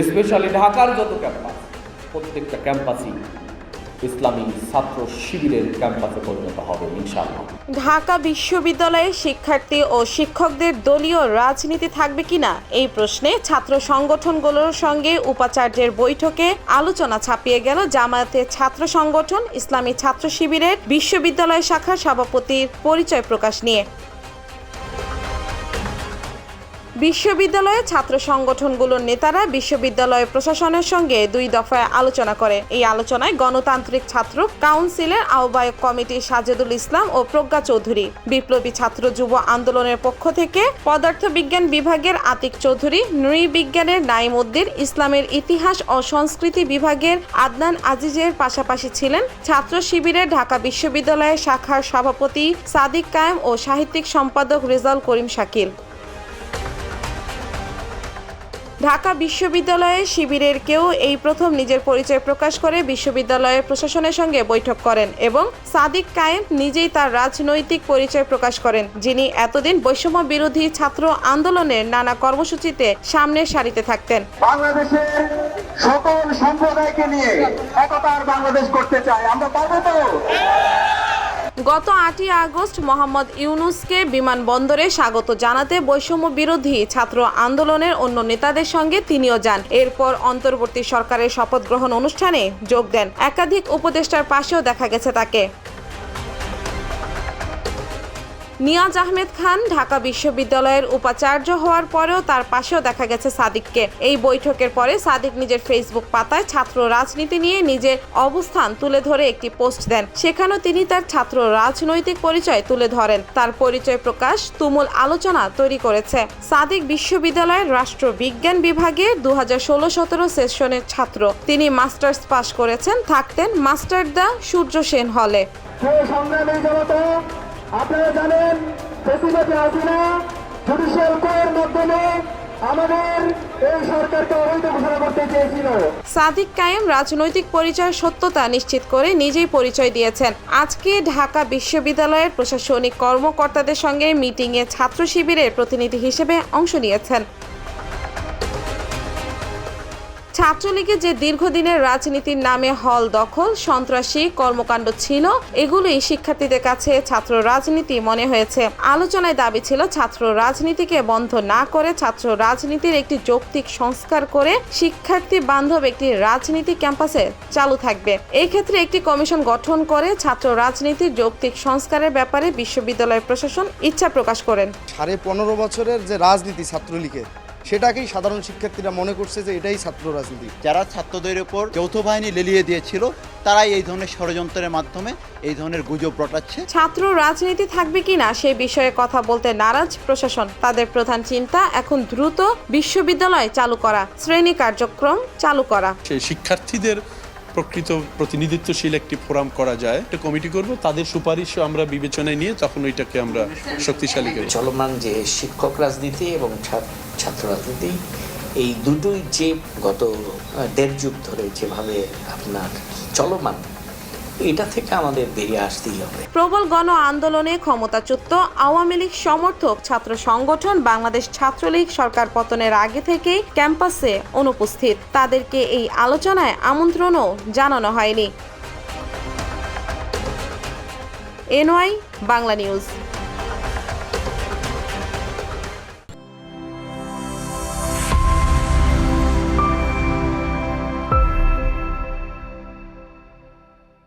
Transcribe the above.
Specially ঢাকার যত campus প্রত্যেকটা ক্যাম্পাসই ইসলামী ছাত্র শিবিরের ক্যাম্পাসে পরিণত হবে, ইনশাআল্লাহ। ঢাকা বিশ্ববিদ্যালয়ের শিক্ষার্থী ও শিক্ষকদের দলীয় রাজনীতি থাকবে কিনা? এই প্রশ্নে ছাত্র সংগঠনগুলোর সঙ্গে উপাচার্যের বৈঠকে আলোচনা ছাপিয়ে গেল জামায়াতের ছাত্র সংগঠন, ইসলামী ছাত্র শিবিরের বিশ্ববিদ্যালয় শাখার সভাপতির পরিচয় প্রকাশ নিয়ে। বিশ্ববিদ্যালয়ে ছাত্র সংগঠনগুলোর নেতারা বিশ্ববিদ্যালয় প্রশাসনের সঙ্গে দুই দফায় আলোচনা করে। এই আলোচনায় গণতান্ত্রিক ছাত্র, কাউন্সিলের আহ্বায়ক কমিটি সাজেদুল ইসলাম ও প্রজ্ঞা চৌধুরী। বিপ্লবী ছাত্র যুব আন্দোলনের পক্ষ থেকে পদার্থবিজ্ঞান বিভাগের আতিক চৌধুরী নৃবিজ্ঞানের নাইম উদ্দিন, ইসলামের ইতিহাস ও সংস্কৃতি বিভাগের আদনান আজিজের পাশাপাশি ছিলেন ছাত্র শিবিরের ঢাকা বিশ্ববিদ্যালয়ের শাখার সভাপতি সাদিক কায়েম ও সাহিত্যিক সম্পাদক রেজাল করিম শাকিল। ঢাকা বিশ্ববিদ্যালয়ে শিবিরের কেউ এই প্রথম নিজের পরিচয় প্রকাশ করে বিশ্ববিদ্যালয়ের প্রশাসনের সঙ্গে বৈঠক করেন এবং সাদিক কায়েম নিজেই তার রাজনৈতিক পরিচয় প্রকাশ করেন, যিনি এতদিন বৈষম্য বিরোধী ছাত্র আন্দোলনের নানা কর্মসূচিতে সামনের সারিতে থাকতেন। সকল সম্প্রদায়কে নিয়ে একতার বাংলাদেশ করতে চাই। আমরা পারব তো? গত আটই আগস্ট মোহাম্মদ ইউনুসকে বিমানবন্দরে স্বাগত জানাতে বৈষম্য বিরোধী ছাত্র আন্দোলনের অন্য নেতাদের সঙ্গে তিনিও যান। এরপর অন্তর্বর্তী সরকারের শপথ গ্রহণ অনুষ্ঠানে যোগ দেন। একাধিক উপদেষ্টার পাশেও দেখা গেছে তাকে। নিয়াজ আহমেদ খান ঢাকা বিশ্ববিদ্যালয়ের উপাচার্য হওয়ার পরেও তার পাশেও দেখা গেছে সাদিককে। এই বৈঠকের পরে সাদিক নিজের ফেসবুক পাতায় ছাত্র রাজনীতি নিয়ে নিজের অবস্থান তুলে ধরে একটি পোস্ট দেন। সেখানেও তিনি তার ছাত্র রাজনৈতিক পরিচয় তুলে ধরেন। তার পরিচয় প্রকাশ তুমুল আলোচনা তৈরি করেছে। সাদিক বিশ্ববিদ্যালয়ের রাষ্ট্রবিজ্ঞান বিভাগে দু হাজার ষোলো সতেরো সেশনের ছাত্র। তিনি মাস্টার্স পাশ করেছেন, থাকতেন মাস্টার দা সূর্য সেন হলে। সংগ্রামী জনতা আপনারা জানেন প্রেসিডেন্ট হাসিনা জুডিশিয়াল কোয়ের মাধ্যমে আমাদের সাদিক কায়েম রাজনৈতিক পরিচয় সত্যতা নিশ্চিত করে নিজেই পরিচয় দিয়েছেন। আজকে ঢাকা বিশ্ববিদ্যালয়ের প্রশাসনিক কর্মকর্তাদের সঙ্গে মিটিংয়ে ছাত্র শিবিরের প্রতিনিধি হিসেবে অংশ নিয়েছেন। ছাত্রলীগের যে দীর্ঘদিনের রাজনীতির নামে হল দখল, সন্ত্রাসী কর্মকাণ্ড ছিল, এগুলোই শিক্ষার্থীদের কাছে ছাত্র রাজনীতি মনে হয়েছে। আলোচনায় দাবি ছিল ছাত্র রাজনীতিকে বন্ধ না করে ছাত্র রাজনীতির একটি যৌক্তিক সংস্কার করে শিক্ষার্থী বান্ধব একটি রাজনীতি ক্যাম্পাসে চালু থাকবে। এই ক্ষেত্রে একটি কমিশন গঠন করে ছাত্র রাজনীতির যৌক্তিক সংস্কারের ব্যাপারে বিশ্ববিদ্যালয় প্রশাসন ইচ্ছা প্রকাশ করেন। সাড়ে পনেরো বছরের যে রাজনীতি ছাত্রলীগের সেটাকেই সাধারণ শিক্ষার্থীরা মনে করছে যে এটাই ছাত্র রাজনীতি। যারা ছাত্রদের উপর যৌথ বাহিনী লেলিয়ে দিয়েছিল তারাই এই ধরনের ষড়যন্ত্রের মাধ্যমে এই ধরনের গুজব রটাচ্ছে। ছাত্র রাজনীতি থাকবে কিনা সে বিষয়ে কথা বলতে নারাজ প্রশাসন। তাদের প্রধান চিন্তা এখন দ্রুত বিশ্ববিদ্যালয় চালু করা। শ্রেণি কার্যক্রম চালু করা। সেই শিক্ষার্থীদের প্রকৃত প্রতিনিধিত্বশীল একটি ফোরাম করা যায়। একটা কমিটি করব, তাদের সুপারিশও আমরা বিবেচনায় নিয়ে তখন ওইটাকে আমরা শক্তিশালী করি চলমান যে শিক্ষক রাজনীতি এবং ছাত্র- ছাত্র রাজনীতি, এই দুটোই যে গত দেড় যুগ ধরে যেভাবে আপনার চলমান এটা থেকে আমাদের বেরিয়ে আসতেই হবে। প্রবল গণ আন্দোলনে ক্ষমতাচ্যুত আওয়ামী লীগ সমর্থক ছাত্র সংগঠন বাংলাদেশ ছাত্রলীগ সরকার পতনের আগে থেকেই ক্যাম্পাসে অনুপস্থিত। তাদেরকে এই আলোচনায় আমন্ত্রণও জানানো হয়নি। NY Bangla news.